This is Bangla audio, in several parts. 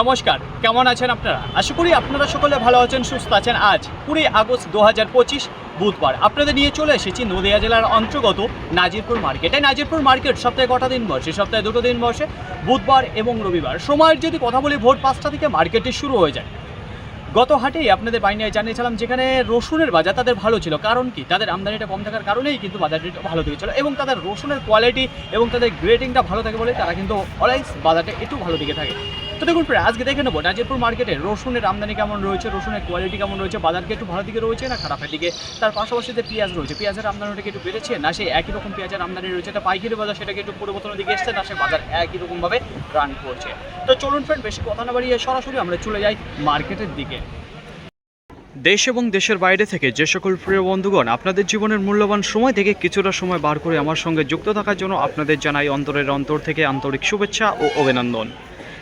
নমস্কার, কেমন আছেন আপনারা? আশা করি আপনারা সকলে ভালো আছেন, সুস্থ আছেন। আজ কুড়ি আগস্ট দু হাজার পঁচিশ বুধবার আপনাদের নিয়ে চলে এসেছি নদিয়া জেলার অন্তর্গত নাজিরপুর মার্কেট। নাজিরপুর মার্কেট সপ্তাহে কটা দিন বসে? সপ্তাহে দুটো দিন বসে, বুধবার এবং রবিবার। সময়ের যদি কথা বলি, ভোর পাঁচটা থেকে মার্কেটটি শুরু হয়ে যায়। গত হাটেই আপনাদের বাইনায় জানিয়েছিলাম, যেখানে রসুনের বাজার তাদের ভালো ছিল। কারণ কি? তাদের আমদানিটা কম থাকার কারণেই কিন্তু বাজারটা ভালো দিকে ছিল এবং তাদের রসুনের কোয়ালিটি এবং তাদের গ্রেডিংটা ভালো থাকে বলে তারা কিন্তু অলওয়েজ বাজারটা একটু ভালো দিকে থাকে। তো দেখুন প্রায় আজকে দেখে নেব নাজিরপুর মার্কেটে রসুনের আমদানি কেমন রয়েছে, রসুনের কোয়ালিটি কেমন রয়েছে বাজারকে একটু ভালো দিকে রয়েছে না খারাপের দিকে? তার পাশাপাশি যে পেঁয়াজ রয়েছে, পেঁয়াজের আমদানিটাকে একটু বেড়েছে? না সেই একই রকম পেঁয়াজের আমদানি রয়েছে, এটা পাইকারি বাজার সেটাকে একটু পরিবর্তনের দিকে এসছে, না সে বাজার একই রকমভাবে রান করছে। তো চলুন ফ্রেন্ড বেশি কথা না বাড়িয়ে সরাসরি আমরা চলে যাই মার্কেটের দিকে। দেশ এবং দেশের বাইরে থেকে যে সকল প্রিয় বন্ধুগণ আপনাদের জীবনের মূল্যবান সময় থেকে কিছুটা সময় বার করে আমার সঙ্গে যুক্ত থাকার জন্য আপনাদের জানাই অন্তরের অন্তর থেকে আন্তরিক শুভেচ্ছা ও অভিনন্দন।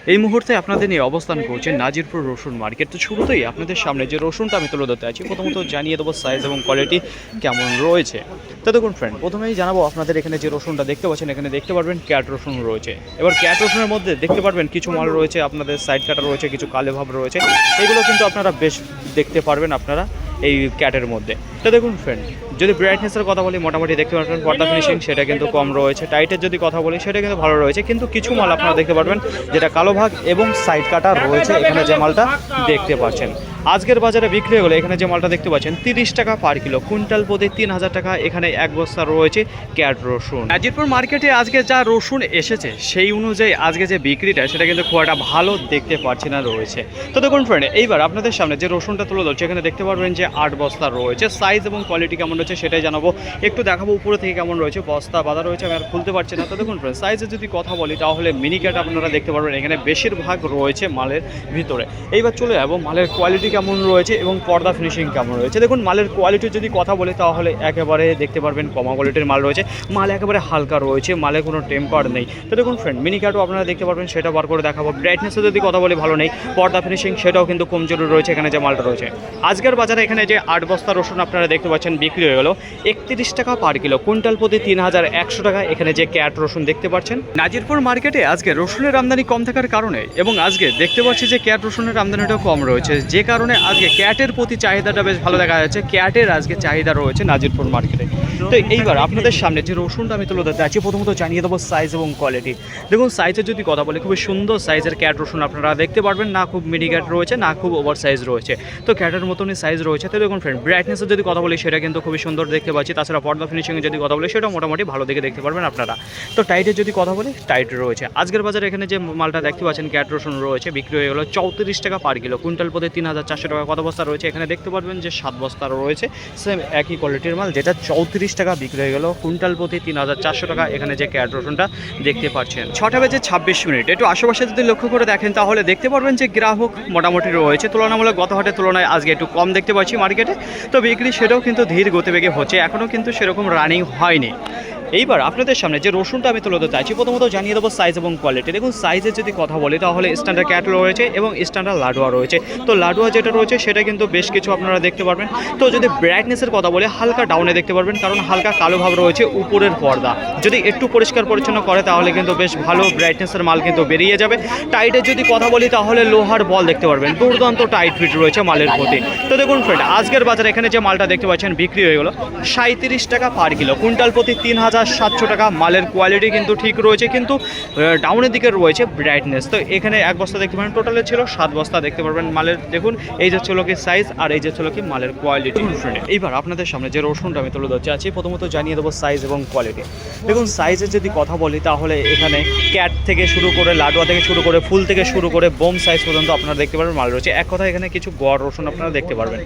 এই মুহূর্তে আপনাদের নিয়ে অবস্থান করছে নাজিরপুর রসুন মার্কেট। তো শুরুতেই আপনাদের সামনে যে রসুনটা আমি তুলে ধরতে আছি, প্রথমত জানিয়ে দেবো সাইজ এবং কোয়ালিটি কেমন রয়েছে। তো দেখুন ফ্রেন্ড প্রথমেই জানাব আপনাদের এখানে যে রসুনটা দেখতে পাচ্ছেন, এখানে দেখতে পারবেন ক্যাট রসুন রয়েছে। এবার ক্যাট রসুনের মধ্যে দেখতে পারবেন কিছু মাল রয়েছে, আপনাদের সাইড কাটা রয়েছে, কিছু কালো ভাব রয়েছে। এগুলো কিন্তু আপনারা বেশ দেখতে পারবেন আপনারা এই ক্যাটের মধ্যে। তো দেখুন ফ্রেন্ড যদি ব্রাইটনেসের কথা বলি, মোটামুটি দেখতে পারবেন পর্দা ফিনিশিং সেটা কিন্তু কম রয়েছে। টাইটের যদি কথা বলি, সেটা কিন্তু ভালো রয়েছে। কিন্তু কিছু মাল আপনারা দেখতে পারবেন, যেটা কালো ভাগ এবং সাইড কাটা রয়েছে, এখানে যে মালটা দেখতে পাচ্ছেন। আজকের বাজারে বিক্রি হলে এখানে যে মালটা দেখতে পাচ্ছেন, তিরিশ টাকা পার কিলো কুইন্টাল প্রতি তিন হাজার টাকা, এখানে এক বস্তা রয়েছে ক্যাট রসুন। নাজিরপুর মার্কেটে আজকে যা রসুন এসেছে, সেই অনুযায়ী আজকে যে বিক্রিটা, সেটা কিন্তু খুব একটা ভালো দেখতে পাচ্ছি না রয়েছে। তো দেখুন ফ্রেন্ড এইবার আপনাদের সামনে যে রসুনটা তুলে ধরছে, এখানে দেখতে পারবেন যে আট বস্তা রয়েছে সাইজ এবং কোয়ালিটি কেমন রয়েছে সেটাই জানাব। একটু দেখাবো উপরে থেকে কেমন রয়েছে। বস্তা বাঁধা রয়েছে, আমি আর খুলতে পারছি না। তো দেখুন ফ্রেন্ড সাইজে যদি কথা বলি, তাহলে মিনি ক্যাট আপনারা দেখতে পারবেন, এখানে বেশিরভাগ রয়েছে মালের ভিতরে। এইবার চলে যাব, মালের কোয়ালিটি কেমন রয়েছে এবং পর্দা ফিনিশিং কেমন রয়েছে। দেখুন, মালের কোয়ালিটি যদি কথা বলি, তাহলে একেবারে দেখতে পারবেন কমা কোয়ালিটির মাল রয়েছে। মাল একেবারে হালকা রয়েছে, মালে কোনো টেম্পার নেই। তো দেখুন ফ্রেন্ড মিনি ক্যাটও আপনারা দেখতে পারবেন, সেটা বার করে দেখাবো। ব্রাইটনেসে যদি কথা বলি, ভালো নেই। পর্দা ফিনিশিং সেটাও কিন্তু কমজোরি রয়েছে, এখানে যে মালটা রয়েছে। আজকের বাজারে এখানে যে আট বস্তা রসুন আপনারা দেখতে পাচ্ছেন বিক্রি হয়ে গেল। একত্রিশ টাকা পার কিলো কুইন্টাল প্রতি তিন হাজার একশো টাকা। এখানে যে ক্যাট রসুন দেখতে পাচ্ছেন। নাজিরপুর মার্কেটে আজকে রসুনের আমদানি কম থাকার কারণে এবং আজকে দেখতে পাচ্ছি যে ক্যাট রসুনের আমদানিটাও কম রয়েছে। যে কারণে আজকে ক্যাটের প্রতি চাহিদাটা বেশ ভালো দেখা যাচ্ছে। ক্যাটের আজকে চাহিদা রয়েছে নাজিরপুর মার্কেটে। তো এইবার আপনাদের সামনে যে রসুনটা আমি তুলে ধরতে আছি প্রথমত জানিয়ে দেবো সাইজ এবং কোয়ালিটি দেখুন সাইজের যদি কথা বলি, খুবই সুন্দর সাইজের ক্যাট রসুন আপনারা দেখতে পারবেন। না খুব মিডি ক্যাট রয়েছে, না খুব ওভার সাইজ রয়েছে। তো ক্যাটের মতনই সাইজ রয়েছে। তো দেখুন ফ্রেন্ড ব্রাইটনেসের যদি কথা বলি সেটা কিন্তু খুবই সুন্দর দেখতে পাচ্ছি। তাছাড়া পর্দা ফিনিশিংয়ে যদি কথা বলি সেটা মোটামুটি ভালো দেখে দেখতে পারবেন আপনারা। তো টাইটের যদি কথা বলি টাইট রয়েছে। আজকের বাজারে এখানে যে মালটা দেখতে পাচ্ছেন ক্যাট রসুন রয়েছে, বিক্রি হয়ে গেলো চৌত্রিশ টাকা পার কিলো কুইন্টাল প্রতি তিন হাজার চারশো টাকা কত বস্তা রয়েছে? এখানে দেখতে পারবেন যে সাত বস্তা রয়েছে। সেম একই কোয়ালিটির মাল, যেটা চৌত্রিশ টাকা বিক্রি হয়ে গেলো। কুইন্টাল প্রতি তিন হাজার চারশো টাকা এখানে যে ক্যাট রসুনটা দেখতে পাচ্ছেন। ছটা বেজে ছাব্বিশ মিনিট। একটু আশেপাশে যদি লক্ষ্য করে দেখেন, তাহলে দেখতে পারবেন যে গ্রাহক মোটামুটি রয়েছে। তুলনামূলক গত হাটের তুলনায় আজকে একটু কম দেখতে পাচ্ছি মার্কেটে তো বিক্রি সেটাও কিন্তু ধীর গতিবেগে হচ্ছে। এখনও কিন্তু সেরকম রানিং হয়নি। এইবার আপনাদের সামনে যে রসুনটা আমি তুলে ধরতে চাইছি, প্রথমত জানিয়ে দেবো সাইজ এবং কোয়ালিটি দেখুন সাইজের যদি কথা বলি, তাহলে স্ট্যান্ডার্ড ক্যাট রয়েছে এবং স্ট্যান্ডার্ড লাডুয়া রয়েছে। তো লাডুয়া যেটা রয়েছে, সেটা কিন্তু বেশ কিছু আপনারা দেখতে পারবেন। তো যদি ব্রাইটনেসের কথা বলি, হালকা ডাউনে দেখতে পারবেন, কারণ হালকা কালো ভাব রয়েছে উপরের পর্দা। যদি একটু পরিষ্কার পরিচ্ছন্ন করে, তাহলে কিন্তু বেশ ভালো ব্রাইটনেসের মাল কিন্তু বেরিয়ে যাবে। টাইটের যদি কথা বলি, তাহলে লোহার বল দেখতে পারবেন। দুর্দান্ত টাইট ফিট রয়েছে মালের প্রতি। তো দেখুন ফ্রেন্ড আজকের বাজারে এখানে যে মালটা দেখতে পাচ্ছেন, বিক্রি হয়ে গেলো সাঁত্রিশ টাকা পার কিলো কুইন্টাল প্রতি তিন হাজার সাতশো টাকা। মালের কোয়ালিটি কিন্তু ঠিক রয়েছে কিন্তু ডাউনের দিকে রয়েছে ব্রাইটনেস তো এখানে এক বস্তা দেখতে পারেন টোটালে ছিল সাত বস্তা দেখতে পারবেন মালের। দেখুন এই যে ছিল কি সাইজ আর এই যে ছিল কি মালের কোয়ালিটি এইবার আপনাদের সামনে যে রসুনটা আমি তুলে ধরছি আছি প্রথমত জানিয়ে দেবো সাইজ এবং কোয়ালিটি দেখুন সাইজের যদি কথা বলি তাহলে এখানে ক্যাট থেকে শুরু করে লাডুয়া থেকে শুরু করে ফুল থেকে শুরু করে বোম সাইজ পর্যন্ত আপনারা দেখতে পারবেন মাল রয়েছে। এক কথা এখানে কিছু গড় রসুন আপনারা দেখতে পারবেন।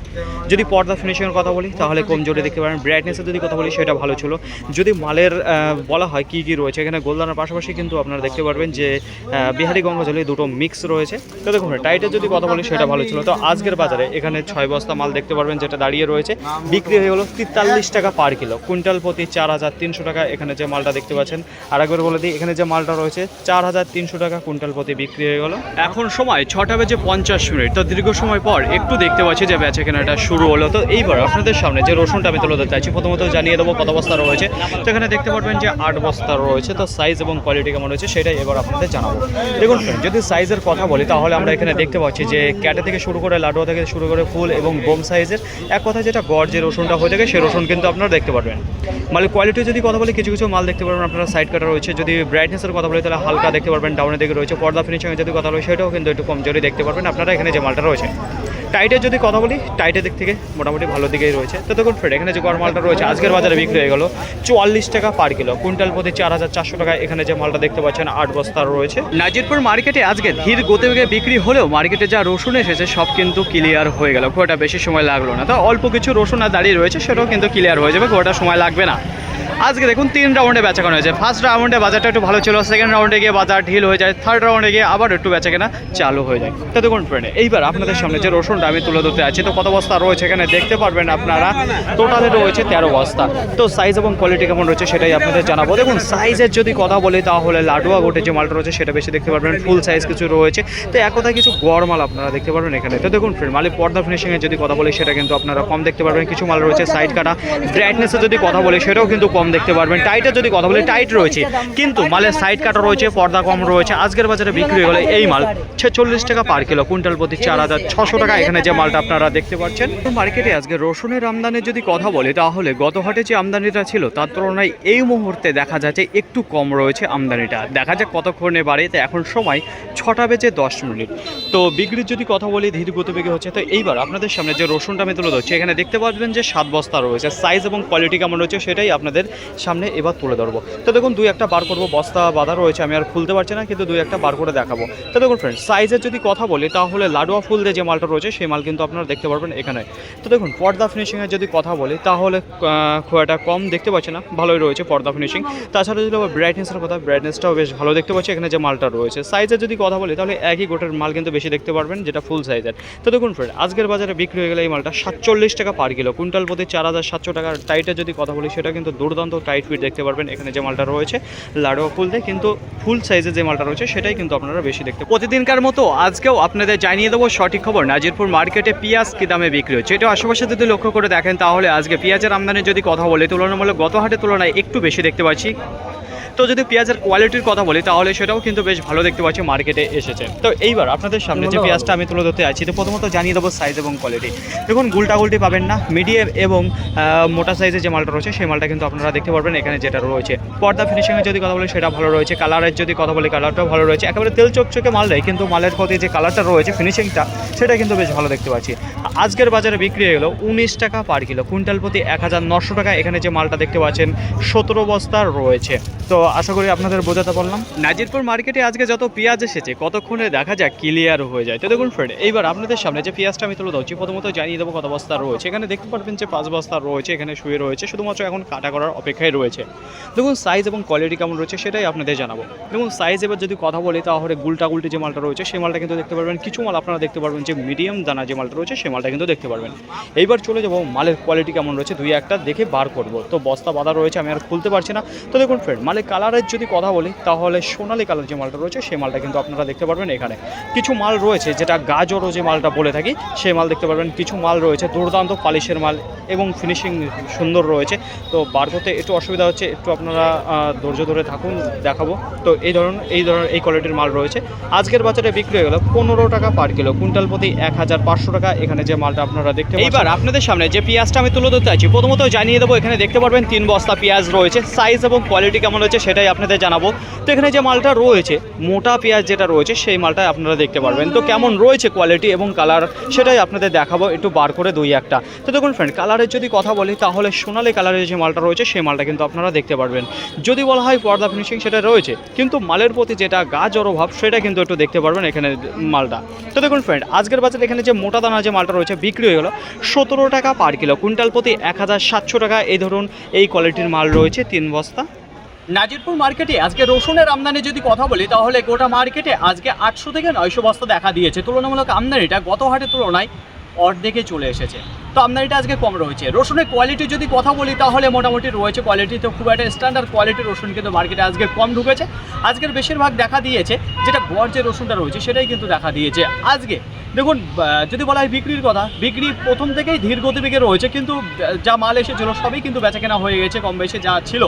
যদি পর্দা ফিনিশিংয়ের কথা বলি তাহলে কম জোরে দেখতে পারেন। ব্রাইটনেসের যদি কথা বলি সেটা ভালো ছিল। যদি মালের আহ, বলা হয় কী কী রয়েছে। এখানে গোলদানার পাশাপাশি কিন্তু আপনারা দেখতে পারবেন যে বিহারি গঙ্গাজলি দুটো মিক্স রয়েছে। তো দেখুন টাইটের যদি কথা বলি সেটা ভালো ছিল। তো আজকের বাজারে এখানে ছয় বস্তা মাল দেখতে পারবেন যেটা দাঁড়িয়ে রয়েছে। বিক্রি হয়ে গেলো তেতাল্লিশ টাকা পার কিলো কুইন্টাল প্রতি চার হাজার তিনশো টাকা এখানে যে মালটা দেখতে পাচ্ছেন। আর একবার বলে দিই এখানে যে মালটা রয়েছে চার হাজার তিনশো টাকা কুইন্টাল প্রতি বিক্রি হয়ে গেলো। এখন সময় ছটা বেজে পঞ্চাশ মিনিট। তো দীর্ঘ সময় পর একটু দেখতে পাচ্ছি যে বেচা কেনাটা শুরু হলো। তো এইবার আপনাদের সামনে যে রসুনটা আমি তুলে ধরতে চাইছি প্রথমত জানিয়ে দেবো কত বস্তা রয়েছে। তো এখানে দেখতে পারবেন যে আট বস্তা রয়েছে, তো সাইজ এবং কোয়ালিটি কেমন রয়েছে সেটাই এবার আপনাদের জানাব। দেখুন, যদি সাইজের কথা বলি, তাহলে আমরা এখানে দেখতে পাচ্ছি যে ক্যাটে থেকে শুরু করে, লাডুয়া থেকে শুরু করে ফুল এবং বোম সাইজের এক কথা যেটা গড় যে রসুনটা হয়ে থাকে সেই রসুন কিন্তু আপনারা দেখতে পারবেন। মালের কোয়ালিটি যদি কথা বলি, কিছু কিছু মাল দেখতে পারবেন, আপনারা সাইড কাটা রয়েছে। যদি ব্রাইটনেসের কথা বলি, তাহলে হালকা দেখতে পারবেন ডাউনের দিকে রয়েছে। পর্দা ফিনিশিংয়ের যদি কথা বলি, সেটাও কিন্তু একটু কমজোরি দেখতে পারবেন, আপনারা এখানে যে মালটা রয়েছে। টাইটের যদি কথা বলি টাইটের দিক থেকে মোটামুটি ভালো দিকেই রয়েছে। তো দেখুন ফ্রেড এখানে যে গড় মালটা রয়েছে, আজকের বাজারে বিক্রি হয়ে গেল চুয়াল্লিশ টাকা পার কিলো কুইন্টাল প্রতি চার হাজার চারশো টাকা এখানে যে মালটা দেখতে পাচ্ছেন, আট বস্তা রয়েছে। নাজিরপুর মার্কেটে আজকে ধীর গতি বিক্রি হলেও মার্কেটে যা রসুন এসেছে, সব কিন্তু ক্লিয়ার হয়ে গেল। খুব বেশি সময় লাগল না। তো অল্প কিছু রসুন আর দাঁড়িয়ে রয়েছে, সেটাও কিন্তু ক্লিয়ার হয়ে যাবে, খুব সময় লাগবে না। আজকে দেখুন তিন রাউন্ডে বেচাকেনা হয়েছে। ফার্স্ট রাউন্ডে বাজারটা একটু ভালো ছিল সেকেন্ড রাউন্ডে গিয়ে বাজার ঢিল হয়ে যায় থার্ড রাউন্ডে গিয়ে আবার একটু বেচাকেনা চালু হয়ে যায়। তো দেখুন ফ্রেন্ড এইবার আপনাদের সামনে যে রসুনটা আমি তুলে ধরতে আছি তো কত বস্তা রয়েছে এখানে দেখতে পারবেন আপনারা? টোটালে রয়েছে তেরো বস্তা। তো সাইজ এবং কোয়ালিটি কেমন রয়েছে সেটাই আপনাদের জানাব। দেখুন সাইজের যদি কথা বলি, তাহলে লাডুয়া গোটে যে মালটা রয়েছে, সেটা বেশি দেখতে পারবেন। ফুল সাইজ কিছু রয়েছে। তো এক কথায় কিছু গড় মাল আপনারা দেখতে পারবেন এখানে। তো দেখুন ফ্রেন্ড মালের পর্দা ফিনিশিংয়ের যদি কথা বলি, সেটা কিন্তু আপনারা কম দেখতে পারবেন। কিছু মাল রয়েছে সাইড কাটা। ব্রাইটনেসের যদি কথা বলি, সেটাও কিন্তু কম দেখতে পারবেন। টাইটের যদি কথা বলি টাইট রয়েছে। কিন্তু মালের সাইড কাটা রয়েছে, পর্দা কম রয়েছে। আজকের বাজারে বিক্রি হয়ে গেলে এই মাল ছেচল্লিশ টাকা পার কিলো কুইন্টাল প্রতি চার হাজার ছশো টাকা। এখানে যে মালটা আপনারা দেখতে পাচ্ছেন। মার্কেটে আজকে রসুনের আমদানি যদি কথা বলি, তাহলে গত হাটে যে আমদানিটা ছিল, তার তুলনায় এই মুহূর্তে দেখা যাচ্ছে একটু কম রয়েছে আমদানিটা। দেখা যাক কতক্ষণে বাড়ে। তো এখন সময় ছটা বেজে দশ মিনিট। তো বিক্রির যদি কথা বলি, ধীর গতিবেগে হচ্ছে। তো এইবার আপনাদের সামনে যে রসুনটা আমি তুলে ধরছি, এখানে দেখতে পাচ্বেন যে সাত বস্তা রয়েছে। সাইজ এবং কোয়ালিটি কেমন রয়েছে, সেটাই আপনাদের সামনে এবার তুলে ধরবো। তো দেখুন, দুই একটা বার করব, বস্তা বাঁধা রয়েছে, আমি আর খুলতে পারছি না, কিন্তু দুই একটা বার করে দেখাবো। তো দেখুন ফ্রেন্ড সাইজের যদি কথা বলি, তাহলে লাডুয়া ফুল দিয়ে যে মালটা রয়েছে, সেই মাল কিন্তু আপনারা দেখতে পারবেন এখানে। তো দেখুন, পর্দা ফিনিশিংয়ের যদি কথা বলি, তাহলে খুব একটা কম দেখতে পাচ্ছি না, ভালোই রয়েছে পর্দা ফিনিশিং তাছাড়া যদি আবার ব্রাইটনেসের কথা ব্রাইটনেসটাও বেশ ভালো দেখতে পাচ্ছি, এখানে যে মালটা রয়েছে। সাইজের যদি কথা বলি, তাহলে একই গোটের মাল কিন্তু বেশি দেখতে পারবেন, যেটা ফুল সাইজের তো দেখুন ফ্রেন্ড আজকের বাজারে বিক্রি হয়ে গেলে এই মালটা সাতচল্লিশ টাকা পার কিলো কুইন্টাল প্রতি চার হাজার সাতশো টাকার টাইটের যদি কথা বলি, সেটা কিন্তু দুর্দান্ত টাইট ফিট দেখতে পারবেন। এখানে যে মালটা রয়েছে, লাড়ুয়া ফুল দিয়ে কিন্তু ফুল সাইজে যে মালটা রয়েছে, সেটাই কিন্তু আপনারা বেশি দেখতে প্রতিদিনকার মতো আজকেও আপনাদের জানিয়ে দেবো সঠিক খবর। নাজিরপুর মার্কেটে পেঁয়াজ কী দামে বিক্রি হচ্ছে? এটা আশেপাশে যদি লক্ষ্য করে দেখেন, তাহলে আজকে পেঁয়াজের আমদানি যদি কথা বলে, তুলনামূলক গত হাটের তুলনায় একটু বেশি দেখতে পাচ্ছি। তো যদি পেঁয়াজের কোয়ালিটির কথা বলি তাহলে সেটাও কিন্তু বেশ ভালো দেখতে পাচ্ছি মার্কেটে এসেছে। তো এইবার আপনাদের সামনে যে পেঁয়াজটা আমি তুলে ধরতে আছি তো প্রথমত জানিয়ে দেবো সাইজ এবং কোয়ালিটি দেখুন গুলটা গুলটি পাবেন না মিডিয়াম এবং মোটা সাইজের যে মালটা রয়েছে সেই মালটা কিন্তু আপনারা দেখতে পারবেন এখানে যেটা রয়েছে। পর্দা ফিনিশিংয়ের যদি কথা বলি সেটা ভালো রয়েছে। কালারের যদি কথা বলি কালারটাও ভালো রয়েছে। একেবারে তেল চকচকে মাল নেই কিন্তু মালের প্রতি যে কালারটা রয়েছে ফিনিশিংটা সেটা কিন্তু বেশ ভালো দেখতে পাচ্ছি। আজকের বাজারে বিক্রি হয়ে গেলো উনিশ টাকা পার কিলো কুইন্টাল প্রতি এক হাজার নশো টাকা এখানে যে মালটা দেখতে পাচ্ছেন সতেরো বস্তা রয়েছে। তো আশা করি আপনাদের বোঝাতে পারলাম। নাজিরপুর মার্কেটে আজকে যত পেঁয়াজ এসেছে, কতক্ষণে দেখা যাক ক্লিয়ার হয়ে যায়? তো দেখুন ফ্রেন্ড এইবার আপনাদের সামনে যে পেঁয়াজটা আমি তুলে ধরছি, প্রথমত জানিয়ে দেবো কত বস্তা রয়েছে। এখানে দেখতে পারবেন যে পাঁচ বস্তা রয়েছে, এখানে শুয়ে রয়েছে, শুধুমাত্র এখন কাটা করার অপেক্ষায় রয়েছে। দেখুন সাইজ এবং কোয়ালিটি কেমন রয়েছে সেটাই আপনাদের জানাব। দেখুন সাইজ এবার যদি কথা বলি, তাহলে গুলটা গুলটি যে মালটা রয়েছে, সেই মালটা কিন্তু দেখতে পারবেন। কিছু মাল আপনারা দেখতে পারবেন যে মিডিয়াম দানা যে মালটা রয়েছে সেই মালটা কিন্তু দেখতে পারবেন। এইবার চলে যাব মালের কোয়ালিটি কেমন রয়েছে, দুই একটা দেখে বার করব। তো বস্তা বাঁধা রয়েছে, আমি আর খুলতে পারছি না। তো দেখুন ফ্রেন্ড মালের কালারের যদি কথা বলি, তাহলে সোনালি কালার যে মালটা রয়েছে, সেই মালটা কিন্তু আপনারা দেখতে পারবেন এখানে। কিছু মাল রয়েছে, যেটা গাজরও যে মালটা বলে থাকি, সেই মাল দেখতে পারবেন। কিছু মাল রয়েছে, দুর্দান্ত পালিশের মাল এবং ফিনিশিং সুন্দর রয়েছে। তো বার করতে একটু অসুবিধা হচ্ছে, একটু আপনারা ধৈর্য ধরে থাকুন, দেখাবো। তো এই ধরনের এই ধরনের, এই কোয়ালিটির মাল রয়েছে। আজকের বাজারে বিক্রি হয়ে গেল পনেরো টাকা পার কিলো কুইন্টাল প্রতি এক হাজার পাঁচশো টাকা। এখানে যে মালটা আপনারা দেখতে এইবার আপনাদের সামনে যে পেঁয়াজটা আমি তুলে ধরতে আছি প্রথমত জানিয়ে দেবো, এখানে দেখতে পারবেন তিন বস্তা পেঁয়াজ রয়েছে। সাইজ এবং কোয়ালিটি কেমন রয়েছে সেটাই আপনাদের জানাব। তো এখানে যে মালটা রয়েছে, মোটা পেঁয়াজ যেটা রয়েছে, সেই মালটা আপনারা দেখতে পারবেন। তো কেমন রয়েছে কোয়ালিটি এবং কালার সেটাই আপনাদের দেখাবো একটু বার করে দুই একটা। তো দেখুন ফ্রেন্ড কালারের যদি কথা বলি, তাহলে সোনালি কালারের যে মালটা রয়েছে, সেই মালটা কিন্তু আপনারা দেখতে পারবেন। যদি বলা হয় পর্দা ফিনিশিং সেটা রয়েছে, কিন্তু মালের প্রতি যেটা গা জড়ো ভাব, সেটা কিন্তু একটু দেখতে পারবেন এখানে মালটা। তো দেখুন ফ্রেন্ড আজকের বাজারে এখানে যে মোটা দানা যে মালটা রয়েছে, বিক্রি হয়ে গেলো সতেরো টাকা পার কিলো কুইন্টাল প্রতি এক হাজার সাতশো টাকা। এই ধরুন, এই কোয়ালিটির মাল রয়েছে তিন বস্তা। নাজিরপুর মার্কেটে আজকে রসুনের আমদানি যদি কথা বলি, তাহলে গোটা মার্কেটে আজকে আটশো থেকে নয়শো বস্তা দেখা দিয়েছে। তুলনামূলক আমদানিটা গত হাটের তুলনায় অর্ধেকে চলে এসেছে। তো আমদানিটা আজকে কম রয়েছে। রসুনের কোয়ালিটি যদি কথা বলি, তাহলে মোটামুটি রয়েছে কোয়ালিটি তো খুব একটা স্ট্যান্ডার্ড কোয়ালিটির রসুন কিন্তু মার্কেটে আজকে কম ঢুকেছে। আজকের বেশিরভাগ দেখা দিয়েছে, যেটা গড় যে রসুনটা রয়েছে, সেটাই কিন্তু দেখা দিয়েছে। আজকে দেখুন যদি বলা হয় বিক্রির কথা, বিক্রি প্রথম থেকেই ধীর গতিবেগে রয়েছে, কিন্তু যা মাল এসেছিল সবই কিন্তু বেচাকেনা হয়ে গেছে, কম বেশি যা ছিল।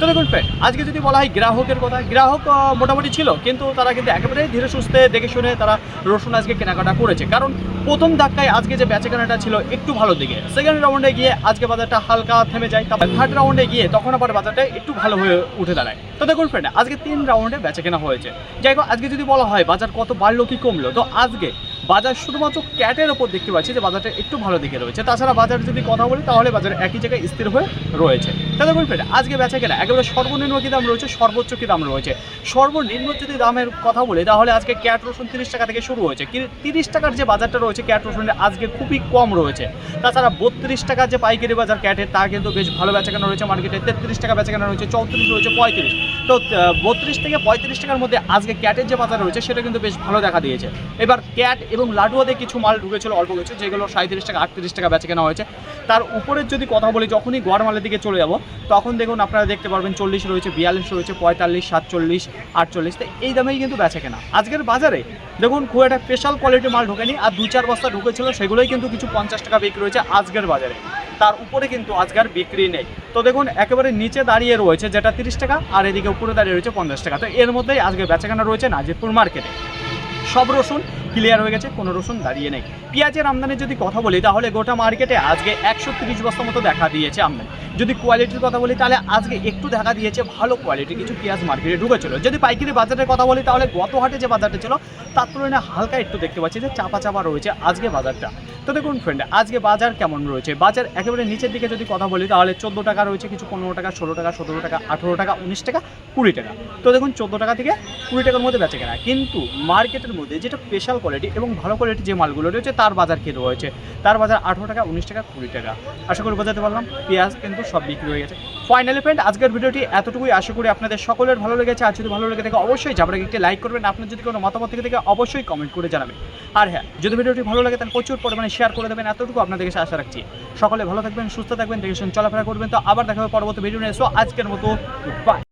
তো দেখুন আজকে যদি বলা হয় গ্রাহকের কথা, গ্রাহক মোটামুটি ছিল, কিন্তু তারা কিন্তু একেবারে ধীরে সুস্থে দেখে শুনে তারা রসুন আজকে কেনাকাটা করেছে। কারণ প্রথম ধাক্কায় আজকে যে বেচাকেনাটা ছিল একটু ভালো দিকে। সেকেন্ড রাউন্ডে গিয়ে আজকে বাজারটা হালকা থেমে যায়, তারপর থার্ড রাউন্ডে গিয়ে তখন আবার বাজারটা একটু ভালো হয়ে উঠে দাঁড়ায়। তো দেখুন ফ্রেন্ড আজকে তিন রাউন্ডে বেচাকেনা হয়েছে। যাই হোক, আজকে যদি বলা হয় বাজার কত বাড়লো, কি কমলো, তো আজকে বাজার শুধুমাত্র ক্যাটের ওপর দেখতে পাচ্ছি যে বাজারটা একটু ভালো দিকে রয়েছে। তাছাড়া বাজার যদি কথা বলি, তাহলে বাজার একই জায়গায় স্থির হয়ে রয়েছে। তাহলে বলবেন আজকে বেচা কেনা একেবারে সর্বনিম্ন কী দাম রয়েছে? সর্বোচ্চ কী দাম রয়েছে? সর্বনিম্ন যদি দামের কথা বলি, তাহলে আজকে ক্যাট রসুন তিরিশ টাকা থেকে শুরু হয়েছে। কিন্তু তিরিশ টাকার যে বাজারটা রয়েছে ক্যাট রসুনের আজকে খুবই কম রয়েছে। তাছাড়া বত্রিশ টাকার যে পাইকারি বাজার ক্যাটের তা কিন্তু বেশ ভালো বেচাকেনা রয়েছে মার্কেটে তেত্রিশ টাকা বেচাকেনা রয়েছে, চৌত্রিশ রয়েছে, পঁয়ত্রিশ। তো বত্রিশ থেকে পঁয়ত্রিশ টাকার মধ্যে আজকে ক্যাটের যে বাজার রয়েছে, সেটা কিন্তু বেশ ভালো দেখা দিয়েছে। এবার ক্যাট এবং লাডুয়াতে কিছু মাল ঢুকেছিল, অল্প কিছু, যেগুলো সাঁত্রিশ টাকা, আটত্রিশ টাকা বেচে কেনা হয়েছে। তার উপরের যদি কথা বলি, যখনই গড় মালের দিকে চলে যাব, তখন দেখুন আপনারা দেখতে পারবেন চল্লিশ রয়েছে, বিয়াল্লিশ রয়েছে, পঁয়তাল্লিশ, সাতচল্লিশ, আটচল্লিশ, তো এই দামেই কিন্তু বেচে কেনা। আজকের বাজারে দেখুন খুব একটা স্পেশাল কোয়ালিটির মাল ঢোকেনি, আর দু চার বস্তা ঢুকেছিল, সেগুলোই কিন্তু কিছু পঞ্চাশ টাকা বিক্রি রয়েছে আজকের বাজারে। তার উপরে কিন্তু আজকের বিক্রি নেই। তো দেখুন, একেবারে নিচে দাঁড়িয়ে রয়েছে যেটা তিরিশ টাকা, আর এদিকে উপরে দাঁড়িয়ে রয়েছে পঞ্চাশ টাকা। তো এর মধ্যেই আজকে বেচাকেনা রয়েছে নাজিরপুর মার্কেটে। সব রসুন ক্লিয়ার হয়ে গেছে, কোনো রসুন দাঁড়িয়ে নেই। পেঁয়াজের আমদানি যদি কথা বলি, তাহলে গোটা মার্কেটে আজকে একশো তিরিশ বস্তা মতো দেখা দিয়েছে আমদানি। যদি কোয়ালিটির কথা বলি, তাহলে আজকে একটু দেখা দিয়েছে ভালো কোয়ালিটি কিছু পেঁয়াজ মার্কেটে ঢুকেছিল। যদি পাইকারি বাজারের কথা বলি, তাহলে গত হাটে যে বাজারটা ছিল, তার তুলনায় হালকা একটু দেখতে পাচ্ছি যে চাপা চাপা রয়েছে আজকে বাজারটা। তো দেখুন ফ্রেন্ড আজকে বাজার কেমন রয়েছে? বাজার একেবারে নিচের দিকে যদি কথা বলি, তাহলে চোদ্দ টাকা রয়েছে, কিছু পনেরো টাকা, ষোলো টাকা, সতেরো টাকা, আঠেরো টাকা, উনিশ টাকা, কুড়ি টাকা। তো দেখুন চোদ্দ টাকা থেকে কুড়ি টাকার মধ্যে বেচে কেনা। কিন্তু মার্কেটের মধ্যে যেটা স্পেশাল কোয়ালিটি এবং ভালো কোয়ালিটি যে মালগুলো রয়েছে, তার বাজার কী রয়েছে? তার বাজার আঠেরো টাকা, উনিশ টাকা, কুড়ি টাকা। আশা করি বোঝাতে পারলাম, পেঁয়াজ কিন্তু সব বিক্রি হয়ে গেছে। ফাইনালি ফ্রেন্ড আজকের ভিডিওটি এতটুকুই। আশা করি আপনাদের সকলের ভালো লেগেছে। আর যদি ভালো লেগে থাকে, অবশ্যই যাবার একটি লাইক করবেন। আপনার যদি কোনো মতামত থেকে থাকে, অবশ্যই কমেন্ট করে জানাবেন। আর হ্যাঁ যদি ভিডিওটি ভালো লাগে, তাহলে প্রচুর পরিমাণে শেয়ার করে দেবেন। এতটুকু আপনাদের কাছে আশা রাখছি। সকলে ভালো থাকবেন, সুস্থ থাকবেন দেখে চলাফেরা করবেন। তো আবার দেখা হবে পরবর্তী ভিডিও নিয়ে। আজকের মতো